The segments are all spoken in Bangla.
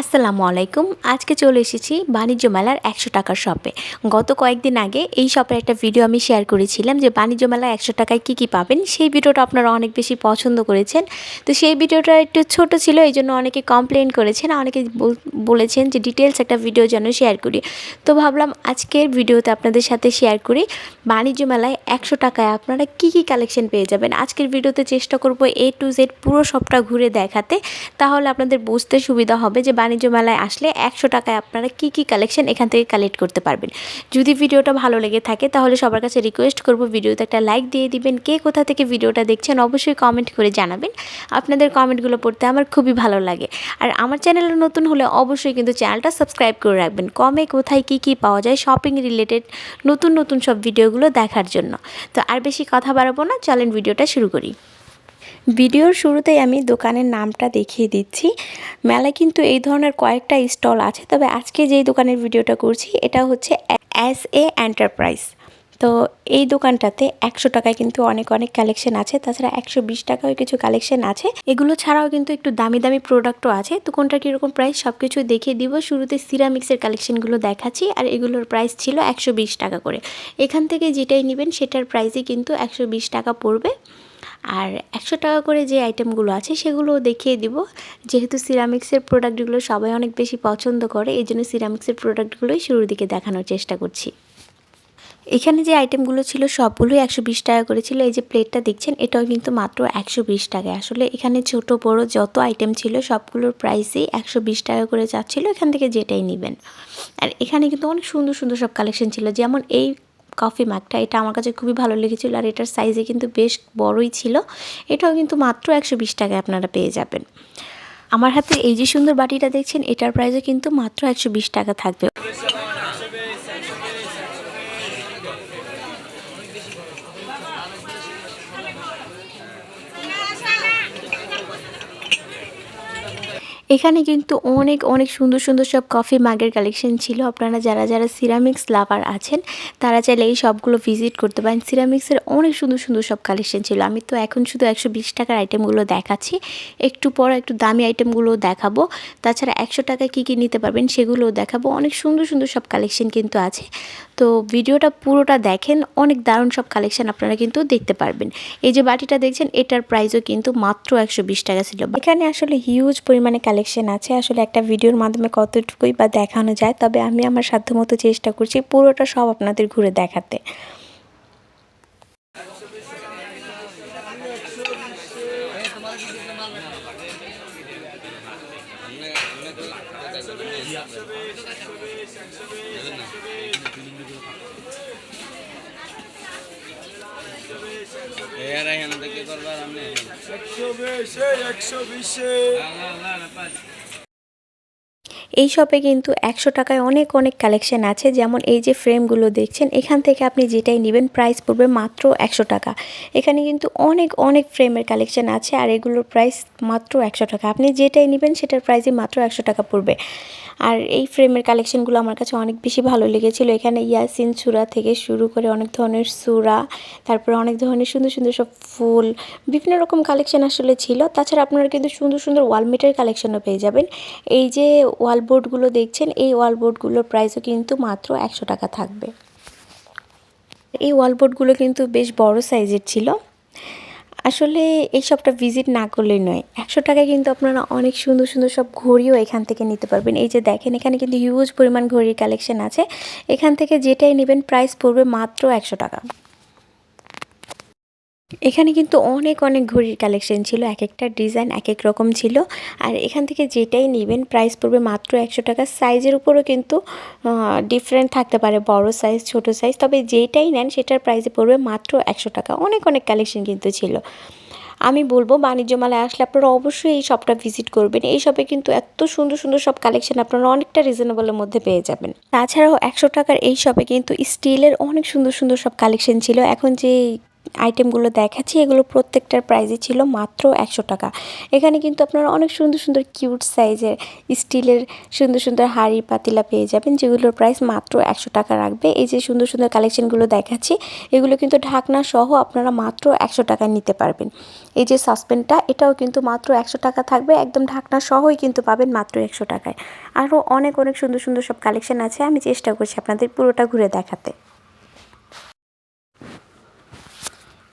আসসালামু আলাইকুম। আজকে চলে এসেছি বাণিজ্য মেলার একশো টাকার শপে। গত কয়েকদিন আগে এই শপের একটা ভিডিও আমি শেয়ার করেছিলাম যে বাণিজ্য মেলায় একশো টাকায় কী কী পাবেন। সেই ভিডিওটা আপনারা অনেক বেশি পছন্দ করেছেন। তো সেই ভিডিওটা একটু ছোট ছিল, এই জন্য অনেকে কমপ্লেন করেছেন, অনেকে বলেছেন যে ডিটেলস একটা ভিডিও যেন শেয়ার করি। তো ভাবলাম আজকের ভিডিওতে আপনাদের সাথে শেয়ার করি, বাণিজ্য মেলায় একশো টাকায় আপনারা কী কী কালেকশন পেয়ে যাবেন? আজকের ভিডিওতে চেষ্টা করব এ টু জেড পুরো শপটা ঘুরে দেখাতে। তাহলে আপনাদের বুঝতে সুবিধা হবে যে বাণিজ্য মেলায় আসলে একশো টাকায় আপনারা কী কী কালেকশন এখান থেকে কালেক্ট করতে পারবেন। যদি ভিডিওটা ভালো লেগে থাকে তাহলে সবার কাছে রিকোয়েস্ট করব, ভিডিওতে একটা লাইক দিয়ে দিবেন। কে কোথা থেকে ভিডিওটা দেখছেন অবশ্যই কমেন্ট করে জানাবেন। আপনাদের কমেন্টগুলো পড়তে আমার খুবই ভালো লাগে। আর আমার চ্যানেলে নতুন হলে অবশ্যই কিন্তু চ্যানেলটা সাবস্ক্রাইব করে রাখবেন। কমে কোথায় কী কী পাওয়া যায় শপিং রিলেটেড নতুন নতুন সব ভিডিওগুলো দেখার জন্য। তো আর বেশি কথা বাড়াবো না, চলেন ভিডিওটা শুরু করি। ভিডিওর শুরুতেই আমি দোকানের নামটা দেখিয়ে দিচ্ছি। মেলায় কিন্তু এই ধরনের কয়েকটা স্টল আছে, তবে আজকে যেই দোকানের ভিডিওটা করছি, এটা হচ্ছে এস, এ এন্টারপ্রাইজ তো এই দোকানটাতে একশো টাকায় কিন্তু অনেক অনেক কালেকশন আছে, তাছাড়া একশো বিশ টাকাও কিছু কালেকশন আছে। এগুলো ছাড়াও কিন্তু একটু দামি দামি প্রোডাক্টও আছে। তো কোনটা কীরকম প্রাইস সব কিছু দেখিয়ে দিব। শুরুতে সিরামিক্সের কালেকশনগুলো দেখাচ্ছি, আর এগুলোর প্রাইস ছিল একশো বিশ টাকা করে। এখান থেকে যেটাই নেবেন, সেটার প্রাইসই কিন্তু একশো বিশ টাকা পড়বে। আর একশো টাকা করে যে আইটেমগুলো আছে সেগুলো দেখিয়ে দিব। যেহেতু সিরামিক্সের প্রোডাক্টগুলো সবাই অনেক বেশি পছন্দ করে এই জন্য সিরামিক্সের প্রোডাক্টগুলোই শুরুর দিকে দেখানোর চেষ্টা করছি। এখানে যে আইটেমগুলো ছিল, সবগুলোই একশো বিশ টাকা করে ছিল। এই যে প্লেটটা দেখছেন, এটাও কিন্তু মাত্র একশো বিশ টাকায়। আসলে এখানে ছোট, বড় যত আইটেম ছিল, সবগুলোর প্রাইসই একশো বিশ টাকা করে যাচ্ছিল এখান থেকে যেটাই নেবেন। আর এখানে কিন্তু অনেক সুন্দর সুন্দর সব কালেকশন ছিল। যেমন এই কফি মাগটা এটা আমার কাছে খুবই ভালো লেগেছিলো আর এটার সাইজে কিন্তু বেশ বড়ই ছিল। এটাও কিন্তু মাত্র একশো বিশ টাকায় আপনারা পেয়ে যাবেন। আমার হাতে এই যে সুন্দর বাটিটা দেখছেন, এটার প্রাইসও কিন্তু মাত্র একশো বিশ টাকা থাকবে। এখানে কিন্তু অনেক অনেক সুন্দর সুন্দর সব কফি মাগের কালেকশন ছিল। আপনারা যারা যারা সিরামিক্স লাভার আছেন, তারা চাইলে এই সবগুলো ভিজিট করতে পারেন। সিরামিক্সের অনেক সুন্দর সুন্দর সব কালেকশন ছিল। আমি তো এখন শুধু একশো বিশ টাকার আইটেমগুলো দেখাচ্ছি। একটু পর একটু দামি আইটেমগুলো দেখাবো। তাছাড়া একশো টাকায় কী কী নিতে পারবেন সেগুলোও দেখাবো। অনেক সুন্দর সুন্দর সব কালেকশন কিন্তু আছে। তো ভিডিওটা পুরোটা দেখেন। অনেক দারুণ সব কালেকশন আপনারা কিন্তু দেখতে পারবেন। এই যে বাটিটা দেখছেন, এটার প্রাইসও কিন্তু মাত্র একশো বিশ টাকা ছিল। এখানে আসলে হিউজ পরিমাণে কালেকশন আছে। আসলে একটা ভিডিওর মাধ্যমে কতটুকুই বা দেখানো যায়, তবে আমি আমার সাধ্যমতো চেষ্টা করছি পুরোটা সব আপনাদের ঘুরে দেখাতে। Εκ του μέσου, εκ του μέσου. Λά, λά, ραπάτι. এই শপে কিন্তু একশো টাকায় অনেক অনেক কালেকশন আছে। যেমন এই যে ফ্রেমগুলো দেখছেন, এখান থেকে আপনি যেটাই নেবেন প্রাইস পড়বে মাত্র একশো টাকা। এখানে কিন্তু অনেক অনেক ফ্রেমের কালেকশন আছে আর এগুলোর প্রাইস মাত্র একশো টাকা। আপনি যেটাই নেবেন, সেটার প্রাইসই মাত্র একশো টাকা পড়বে। আর এই ফ্রেমের কালেকশনগুলো আমার কাছে অনেক বেশি ভালো লেগেছিলো। এখানে ইয়াসিন সুরা থেকে শুরু করে অনেক ধরনের সুরা, তারপরে অনেক ধরনের সুন্দর সুন্দর সব ফুল, বিভিন্ন রকম কালেকশন আসলে ছিল। তাছাড়া আপনারা কিন্তু সুন্দর সুন্দর ওয়ালমেটের কালেকশনও পেয়ে যাবেন। এই যে ওয়াল বোর্ডগুলো দেখছেন, এই ওয়াল বোর্ডগুলোর প্রাইসও কিন্তু মাত্র একশো টাকা থাকবে। এই ওয়াল বোর্ডগুলো কিন্তু বেশ বড় সাইজের ছিল। আসলে এই সবটা ভিজিট না করলেই নয়। একশো টাকায় কিন্তু আপনারা অনেক সুন্দর সুন্দর সব ঘড়িও এখান থেকে নিতে পারবেন। এই যে দেখেন, এখানে কিন্তু হিউজ পরিমাণ ঘড়ির কালেকশন আছে। এখান থেকে যেটাই নেবেন প্রাইস পড়বে মাত্র একশো টাকা। এখানে কিন্তু অনেক অনেক ঘড়ির কালেকশন ছিল এক একটা ডিজাইন এক এক রকম ছিল। আর এখান থেকে যেটাই নেবেন প্রাইস পড়বে মাত্র একশো টাকা। সাইজের উপরও কিন্তু ডিফারেন্ট থাকতে পারে, বড় সাইজ ছোট সাইজ তবে যেটাই নেন, সেটার প্রাইসে পড়বে মাত্র একশো টাকা। অনেক অনেক কালেকশন কিন্তু ছিল। আমি বলব, বাণিজ্য মেলায় আসলে আপনারা অবশ্যই এই শপটা ভিজিট করবেন। এই শপে কিন্তু এত সুন্দর সুন্দর সব কালেকশন আপনারা অনেকটা রিজনেবলের মধ্যে পেয়ে যাবেন। তাছাড়াও একশো টাকার এই শপে কিন্তু স্টিলের অনেক সুন্দর সুন্দর সব কালেকশন ছিল। এখন যে আইটেমগুলো দেখাচ্ছি, এগুলো প্রত্যেকটার প্রাইসই ছিল মাত্র একশো টাকা। এখানে কিন্তু আপনারা অনেক সুন্দর সুন্দর কিউট সাইজের স্টিলের সুন্দর সুন্দর হাঁড়ি পাতিলা পেয়ে যাবেন, যেগুলোর প্রাইস মাত্র একশো টাকা রাখবে। এই যে সুন্দর সুন্দর কালেকশনগুলো দেখাচ্ছি, এগুলো কিন্তু ঢাকনা সহ আপনারা মাত্র একশো টাকা নিতে পারবেন। এই যে সাসপেনটা এটাও কিন্তু মাত্র একশো টাকা থাকবে, একদম ঢাকনা সহই কিন্তু পাবেন মাত্র একশো টাকায়। আরও অনেক অনেক সুন্দর সুন্দর সব কালেকশন আছে, আমি চেষ্টা করছি আপনাদের পুরোটা ঘুরে দেখাতে।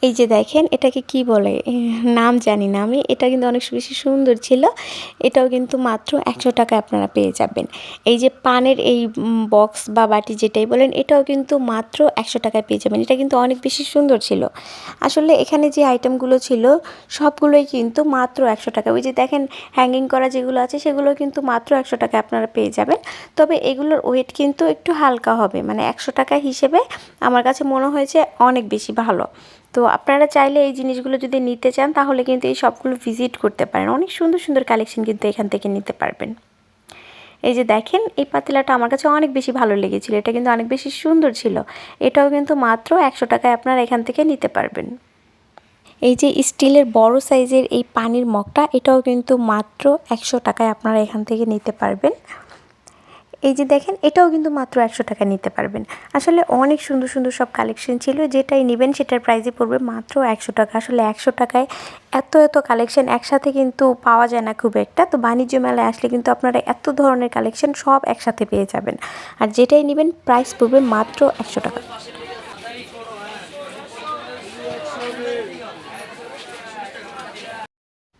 এই যে দেখেন, এটাকে কি বলে? নাম জানি না আমি। এটা কিন্তু অনেক বেশি সুন্দর ছিল। এটাও কিন্তু মাত্র একশো টাকায় আপনারা পেয়ে যাবেন। এই যে পানের এই বক্স বা বাটি যেটাই বলেন, এটাও কিন্তু মাত্র একশো টাকায় পেয়ে যাবেন। এটা কিন্তু অনেক বেশি সুন্দর ছিল। আসলে এখানে যে আইটেমগুলো ছিল, সবগুলোই কিন্তু মাত্র একশো টাকা। ওই যে দেখেন হ্যাঙ্গিং করা যেগুলো আছে, সেগুলো কিন্তু মাত্র একশো টাকায় আপনারা পেয়ে যাবেন। তবে এগুলোর ওয়েট কিন্তু একটু হালকা হবে। মানে একশো টাকা হিসেবে আমার কাছে মনে হয়েছে অনেক বেশি ভালো। তো আপনারা চাইলে এই জিনিসগুলো যদি নিতে চান, তাহলে কিন্তু এই সবগুলো ভিজিট করতে পারেন। অনেক সুন্দর সুন্দর কালেকশন কিন্তু এখান থেকে নিতে পারবেন। এই যে দেখেন, এই পাতিলাটা আমার কাছে অনেক বেশি ভালো লেগেছিল। এটা কিন্তু অনেক বেশি সুন্দর ছিল। এটাও কিন্তু মাত্র একশো টাকায় আপনারা এখান থেকে নিতে পারবেন। এই যে স্টিলের বড় সাইজের এই পানির মগটা, এটাও কিন্তু মাত্র একশো টাকায় আপনারা এখান থেকে নিতে পারবেন। এই যে দেখেন, এটাও কিন্তু মাত্র একশো টাকা নিতে পারবেন। আসলে অনেক সুন্দর সুন্দর সব কালেকশন ছিল, যেটাই নেবেন সেটার প্রাইসে পড়বে মাত্র একশো টাকা। আসলে একশো টাকায় এত এত কালেকশন একসাথে কিন্তু পাওয়া যায় না খুব একটা। তো বাণিজ্য মেলায় আসলে কিন্তু আপনারা এত ধরনের কালেকশন সব একসাথে পেয়ে যাবেন। আর যেটাই নেবেন প্রাইস পড়বে মাত্র একশো টাকা।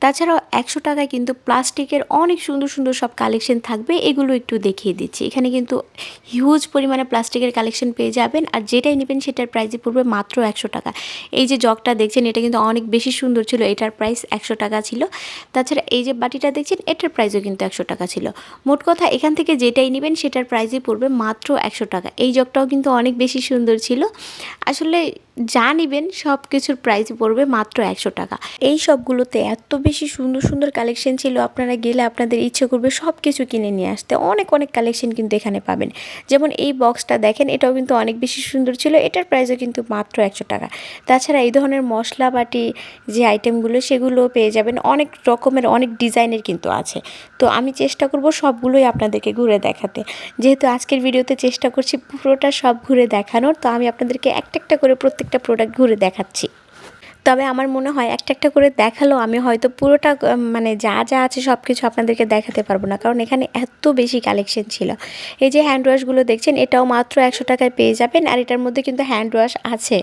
তাছাড়াও একশো টাকায় কিন্তু প্লাস্টিকের অনেক সুন্দর সুন্দর সব কালেকশন থাকবে, এগুলো একটু দেখিয়ে দিচ্ছি। এখানে কিন্তু হিউজ পরিমাণে প্লাস্টিকের কালেকশন পেয়ে যাবেন, আর যেটাই নেবেন সেটার প্রাইসই পড়বে মাত্র একশো টাকা। এই যে জগটা দেখছেন, এটা কিন্তু অনেক বেশি সুন্দর ছিল, এটার প্রাইস একশো টাকা ছিল। তাছাড়া এই যে বাটিটা দেখছেন, এটার প্রাইসও কিন্তু একশো টাকা ছিল। মোট কথা, এখান থেকে যেটাই নেবেন সেটার প্রাইসই পড়বে মাত্র একশো টাকা। এই জগটাও কিন্তু অনেক বেশি সুন্দর ছিল। আসলে যা নেবেন সব কিছুর প্রাইস পড়বে মাত্র একশো টাকা। এই সবগুলোতে এত বেশি সুন্দর সুন্দর কালেকশন ছিল, আপনারা গেলে আপনাদের ইচ্ছে করবে সব কিছু কিনে নিয়ে আসতে। অনেক অনেক কালেকশন কিন্তু এখানে পাবেন। যেমন এই বক্সটা দেখেন, এটাও কিন্তু অনেক বেশি সুন্দর ছিল, এটার প্রাইসও কিন্তু মাত্র একশো টাকা। তাছাড়া এই ধরনের মশলা বাটি যে আইটেমগুলো সেগুলো পেয়ে যাবেন। অনেক রকমের, অনেক ডিজাইনের কিন্তু আছে। তো আমি চেষ্টা করব সবগুলোই আপনাদেরকে ঘুরে দেখাতে। যেহেতু আজকের ভিডিওতে চেষ্টা করছি পুরোটা সব ঘুরে দেখানোর, তো আমি আপনাদেরকে একটা একটা করে প্রত্যেকটা প্রোডাক্ট ঘুরে দেখাচ্ছি। তবে আমার মনে হয় একটা একটা করে দেখাল, আমি হয়তো পুরোটা মানে যা যা আছে সব কিছু আপনাদেরকে দেখাতে পারব না। কারণ এখানে এত বেশি কালেকশন ছিল। এই যে হ্যান্ড ওয়াশগুলো দেখছেন, এটাও মাত্র একশো টাকায় পেয়ে যাবেন। আর এটার মধ্যে কিন্তু হ্যান্ড ওয়াশ আছে।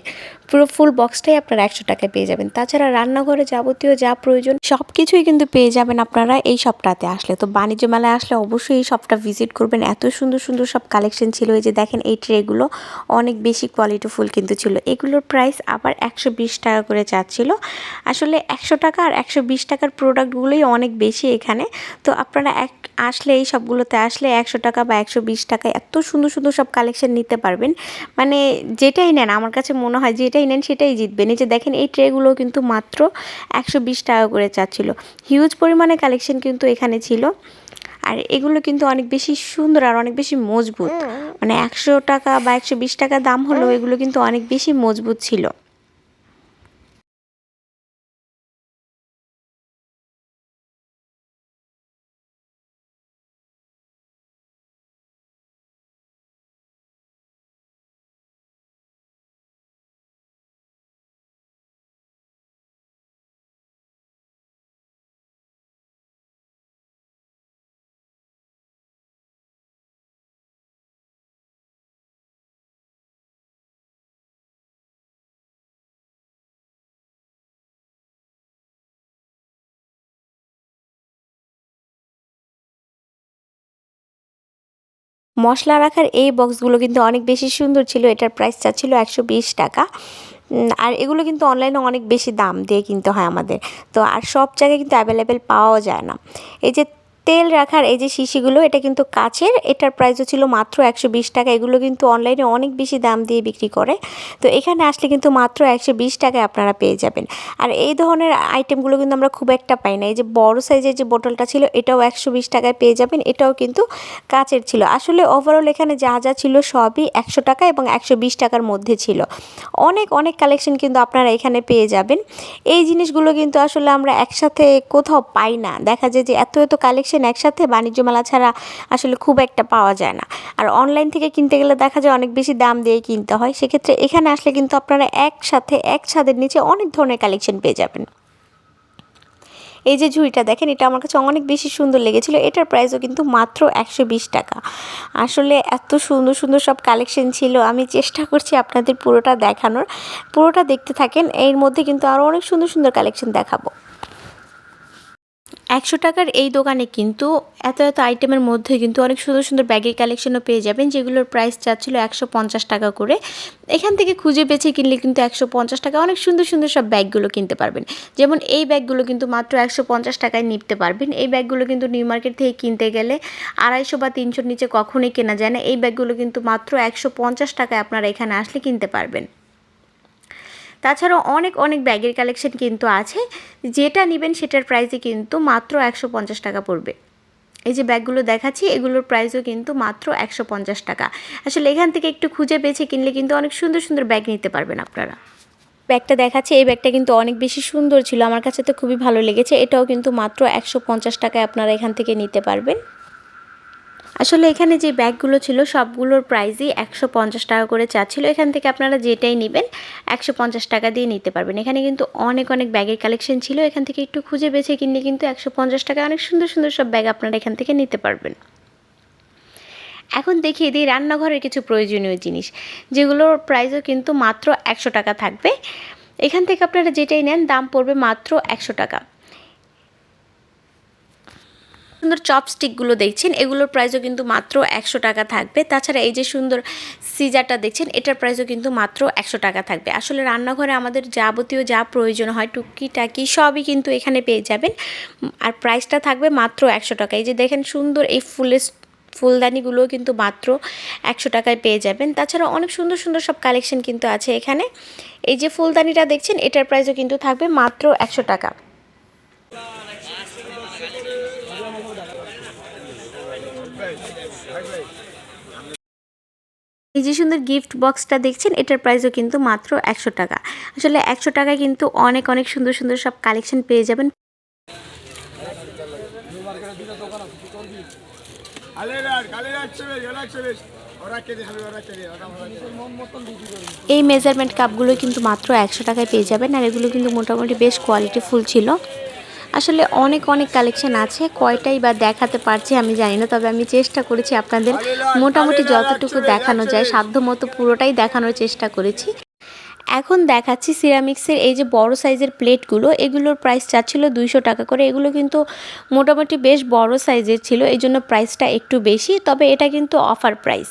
পুরো ফুল বক্সটাই আপনারা একশো টাকায় পেয়ে যাবেন। তাছাড়া রান্নাঘরে যাবতীয় যা প্রয়োজন সব কিছুই কিন্তু পেয়ে যাবেন আপনারা এই শপটাতে আসলে। তো বাণিজ্য মেলায় আসলে অবশ্যই এই শপটা ভিজিট করবেন। এত সুন্দর সুন্দর সব কালেকশন ছিল। এই যে দেখেন, এই ট্রেগুলো অনেক বেশি কোয়ালিটিফুল কিন্তু ছিল। এগুলোর প্রাইস আবার একশো বিশ টাকা করে চাচ্ছিল আসলে একশো টাকা আর একশো বিশ টাকার প্রোডাক্টগুলোই অনেক বেশি এখানে। তো আপনারা এক আসলে এই সবগুলোতে আসলে একশো টাকা বা একশো বিশ টাকায় এত সুন্দর সুন্দর সব কালেকশন নিতে পারবেন। মানে যেটাই নেন আমার কাছে মনে হয় যেটাই নেন সেটাই জিতবেন। এই যে দেখেন এই ট্রেগুলো কিন্তু মাত্র একশো বিশ টাকা করে চাচ্ছিল। হিউজ পরিমাণে কালেকশন কিন্তু এখানে ছিল। আর এগুলো কিন্তু অনেক বেশি সুন্দর আর অনেক বেশি মজবুত। মানে একশো টাকা বা একশো বিশ টাকা দাম হলেও এগুলো কিন্তু অনেক বেশি মজবুত ছিল। মশলা রাখার এই বক্সগুলো কিন্তু অনেক বেশি সুন্দর ছিল। এটার প্রাইস ছিল একশো বিশ টাকা। আর এগুলো কিন্তু অনলাইনে অনেক বেশি দাম দিয়ে কিনতে হয় আমাদের। তো আর সব জায়গায় কিন্তু অ্যাভেলেবেল পাওয়াও যায় না। এই যে তেল রাখার এই যে শিশিগুলো, এটা কিন্তু কাচের, এটার প্রাইসও ছিল মাত্র একশো বিশ টাকা। এগুলো কিন্তু অনলাইনে অনেক বেশি দাম দিয়ে বিক্রি করে। তো এখানে আসলে কিন্তু মাত্র একশো বিশ টাকায় আপনারা পেয়ে যাবেন। আর এই ধরনের আইটেমগুলো কিন্তু আমরা খুব একটা পাই না। এই যে বড় সাইজের যে বোটলটা ছিল, এটাও একশো বিশ টাকায় পেয়ে যাবেন। এটাও কিন্তু কাচের ছিল। আসলে ওভারঅল এখানে যা যা ছিল সবই একশো টাকা এবং একশো বিশ টাকার মধ্যে ছিল। অনেক অনেক কালেকশন কিন্তু আপনারা এখানে পেয়ে যাবেন। এই জিনিসগুলো কিন্তু আসলে আমরা একসাথে কোথাও পাই না। দেখা যায় যে এত এত কালেকশন একসাথে, বাণিজ্য মেলা ছাড়া আসলে খুব একটা পাওয়া যায় না। আর অনলাইন থেকে কিনতে গেলে দেখা যায় অনেক বেশি দাম দিয়ে কিনতে হয়। সেক্ষেত্রে এখানে আসলে কিন্তু আপনারা একসাথে এক ছাদের নিচে অনেক ধরনের কালেকশন পেয়ে যাবেন। এই যে ঝুড়িটা দেখেন, এটা আমার কাছে অনেক বেশি সুন্দর লেগেছিল। এটার প্রাইসও কিন্তু মাত্র একশো বিশ টাকা। আসলে এত সুন্দর সুন্দর সব কালেকশন ছিল। আমি চেষ্টা করছি আপনাদের পুরোটা দেখানোর। পুরোটা দেখতে থাকেন। এর মধ্যে কিন্তু আরও অনেক সুন্দর সুন্দর কালেকশন দেখাবো। একশো টাকার এই দোকানে কিন্তু এত এত আইটেমের মধ্যে কিন্তু অনেক সুন্দর সুন্দর ব্যাগের কালেকশনও পেয়ে যাবেন, যেগুলোর প্রাইস চাচ্ছিল একশো পঞ্চাশ টাকা করে। এখান থেকে খুঁজে বেছে কিনলে কিন্তু একশো পঞ্চাশ টাকা অনেক সুন্দর সুন্দর সব ব্যাগগুলো কিনতে পারবেন। যেমন এই ব্যাগগুলো কিন্তু মাত্র একশো পঞ্চাশ টাকায় নিতে পারবেন। এই ব্যাগগুলো কিন্তু নিউ মার্কেট থেকে কিনতে গেলে আড়াইশো বা তিনশোর নিচে কখনোই কেনা যায় না। এই ব্যাগগুলো কিন্তু মাত্র একশো পঞ্চাশ টাকায় আপনারা এখানে আসলে কিনতে পারবেন। তাছাড়াও অনেক অনেক ব্যাগের কালেকশন কিন্তু আছে। যেটা নেবেন সেটার প্রাইসে কিন্তু মাত্র একশো পঞ্চাশ টাকা পড়বে। এই যে ব্যাগগুলো দেখাচ্ছি, এগুলোর প্রাইসও কিন্তু মাত্র একশো পঞ্চাশ টাকা। আসলে এখান থেকে একটু খুঁজে বেছে কিনলে কিন্তু অনেক সুন্দর সুন্দর ব্যাগ নিতে পারবেন আপনারা। ব্যাগটা দেখাচ্ছে, এই ব্যাগটা কিন্তু অনেক বেশি সুন্দর ছিল। আমার কাছে তো খুবই ভালো লেগেছে। এটাও কিন্তু মাত্র একশো পঞ্চাশ টাকায় আপনারা এখান থেকে নিতে পারবেন। আসলে এখানে যে ব্যাগগুলো ছিল, সবগুলোর প্রাইসই একশো পঞ্চাশ টাকা করে চাচ্ছিল। এখান থেকে আপনারা যেটাই নেবেন, একশো পঞ্চাশ টাকা দিয়ে নিতে পারবেন। এখানে কিন্তু অনেক অনেক ব্যাগের কালেকশন ছিল। এখান থেকে একটু খুঁজে বেছে কিনলে কিন্তু একশো পঞ্চাশ টাকায় অনেক সুন্দর সুন্দর সব ব্যাগ আপনারা এখান থেকে নিতে পারবেন। এখন দেখিয়ে দিই রান্নাঘরের কিছু প্রয়োজনীয় জিনিস, যেগুলোর প্রাইসও কিন্তু মাত্র একশো টাকা থাকবে। এখান থেকে আপনারা যেটাই নেন, দাম পড়বে মাত্র একশো টাকা। সুন্দর চপস্টিকগুলো দেখছেন, এগুলোর প্রাইসও কিন্তু মাত্র একশো টাকা থাকবে। তাছাড়া এই যে সুন্দর সিজারটা দেখছেন, এটার প্রাইসও কিন্তু মাত্র একশো টাকা থাকবে। আসলে রান্নাঘরে আমাদের যাবতীয় যা প্রয়োজন হয়, টুকিটাকি সবই কিন্তু এখানে পেয়ে যাবেন। আর প্রাইসটা থাকবে মাত্র একশো টাকা। এই যে দেখেন সুন্দর এই ফুলের ফুলদানিগুলোও কিন্তু মাত্র একশো টাকায় পেয়ে যাবেন। তাছাড়া অনেক সুন্দর সুন্দর সব কালেকশন কিন্তু আছে এখানে। এই যে ফুলদানিটা দেখছেন, এটার প্রাইসও কিন্তু থাকবে মাত্র একশো টাকা। এই যে সুন্দর গিফট বক্সটা দেখছেন, এটার প্রাইসও কিন্তু মাত্র একশো টাকা। আসলে একশো টাকায় কিন্তু অনেক অনেক সুন্দর সুন্দর সব কালেকশন পেয়ে যাবেন। এই মেজারমেন্ট কাপগুলো কিন্তু মাত্র একশো টাকায় পেয়ে যাবেন, আর এগুলো কিন্তু মোটামুটি বেশ কোয়ালিটি ফুল ছিল। আসলে অনেক অনেক কালেকশন আছে। কয়টাই বা দেখাতে পারছি আমি জানি না তবে আমি চেষ্টা করেছি আপনাদের মোটামুটি যতটুকু দেখানো যায় সাধ্যমতো পুরোটাই দেখানোর চেষ্টা করেছি। এখন দেখাচ্ছি সিরামিক্সের এই যে বড় সাইজের প্লেটগুলো, এগুলোর প্রাইস চাচ্ছিল দুইশো টাকা করে। এগুলো কিন্তু মোটামুটি বেশ বড় সাইজের ছিল, এই জন্য প্রাইসটা একটু বেশি, তবে এটা কিন্তু অফার প্রাইস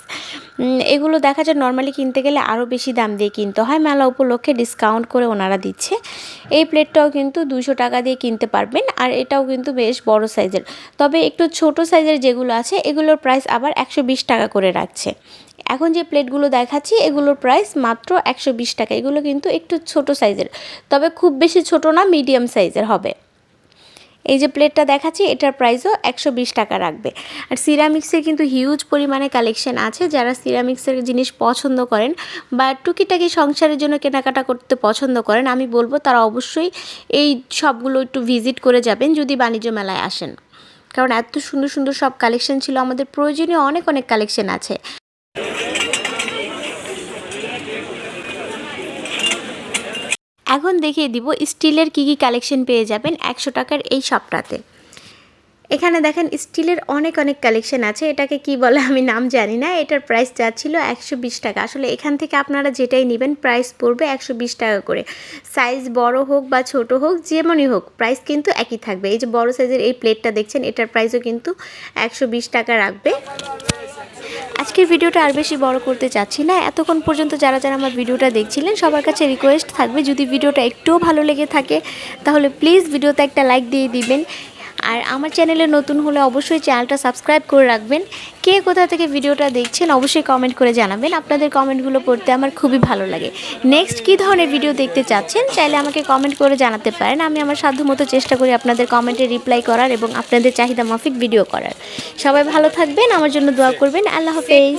এগুলো দেখা যায় নর্মালি কিনতে গেলে আরও বেশি দাম দিয়ে কিনতে হয়, মেলা উপলক্ষে ডিসকাউন্ট করে ওনারা দিচ্ছে। এই প্লেটটাও কিন্তু দুশো টাকা দিয়ে কিনতে পারবেন, আর এটাও কিন্তু বেশ বড় সাইজের। তবে একটু ছোট সাইজের যেগুলো আছে, এগুলোর প্রাইস আবার একশো বিশ টাকা করে রাখছে। এখন যে প্লেটগুলো দেখাচ্ছি, এগুলোর প্রাইস মাত্র একশো বিশ টাকা। এগুলো কিন্তু একটু ছোট সাইজের, তবে খুব বেশি ছোট না, মিডিয়াম সাইজের হবে। এই যে প্লেটটা দেখাচ্ছি, এটার প্রাইসও একশো বিশ টাকা রাখবে। আর সিরামিক্সের কিন্তু হিউজ পরিমাণে কালেকশন আছে, যারা সিরামিক্সের জিনিস পছন্দ করেন বা টুকিটাকি সংসারের জন্য কেনাকাটা করতে পছন্দ করেন, আমি বলব তারা অবশ্যই এই সবগুলো একটু ভিজিট করে যাবেন যদি বাণিজ্য মেলায় আসেন। কারণ এত সুন্দর সুন্দর সব কালেকশন ছিল আমাদের, প্রয়োজনীয় অনেক অনেক কালেকশন আছে। এখন দেখিয়ে দিব স্টিলের কী কী কালেকশন পেয়ে যাবেন একশো টাকার এই শপটাতে এখানে দেখেন, স্টিলের অনেক অনেক কালেকশন আছে। এটাকে কি বলে আমি নাম জানি না। এটার প্রাইস যাচ্ছিল একশো টাকা। আসলে এখান থেকে আপনারা যেটাই নেবেন প্রাইস পড়বে একশো বিশ টাকা করে। সাইজ বড় হোক বা ছোট হোক, যেমনই হোক প্রাইস কিন্তু একই থাকবে। এই যে বড় সাইজের এই প্লেটটা দেখছেন, এটার প্রাইসও কিন্তু একশো বিশ টাকা রাখবে। আজকের ভিডিওটা আর বেশি বড় করতে চাচ্ছি না। এতক্ষণ পর্যন্ত যারা যারা আমার ভিডিওটা দেখছিলেন, সবার কাছে রিকোয়েস্ট থাকবে, যদি ভিডিওটা একটুও ভালো লেগে থাকে, তাহলে প্লিজ ভিডিওতে একটা লাইক দিয়ে দিবেন। আর আমার চ্যানেলে নতুন হলে অবশ্যই চ্যানেলটা সাবস্ক্রাইব করে রাখবেন। কে কোথা থেকে ভিডিওটা দেখছেন অবশ্যই কমেন্ট করে জানাবেন। আপনাদের কমেন্টগুলো পড়তে আমার খুবই ভালো লাগে। নেক্সট কী ধরনের ভিডিও দেখতে চাচ্ছেন? চাইলে আমাকে কমেন্ট করে জানাতে পারেন। আমি আমার সাধ্যমতো চেষ্টা করি আপনাদের কমেন্টে রিপ্লাই করার এবং আপনাদের চাহিদা মাফিক ভিডিও করার। সবাই ভালো থাকবেন। আমার জন্য দোয়া করবেন। আল্লাহ হাফেজ।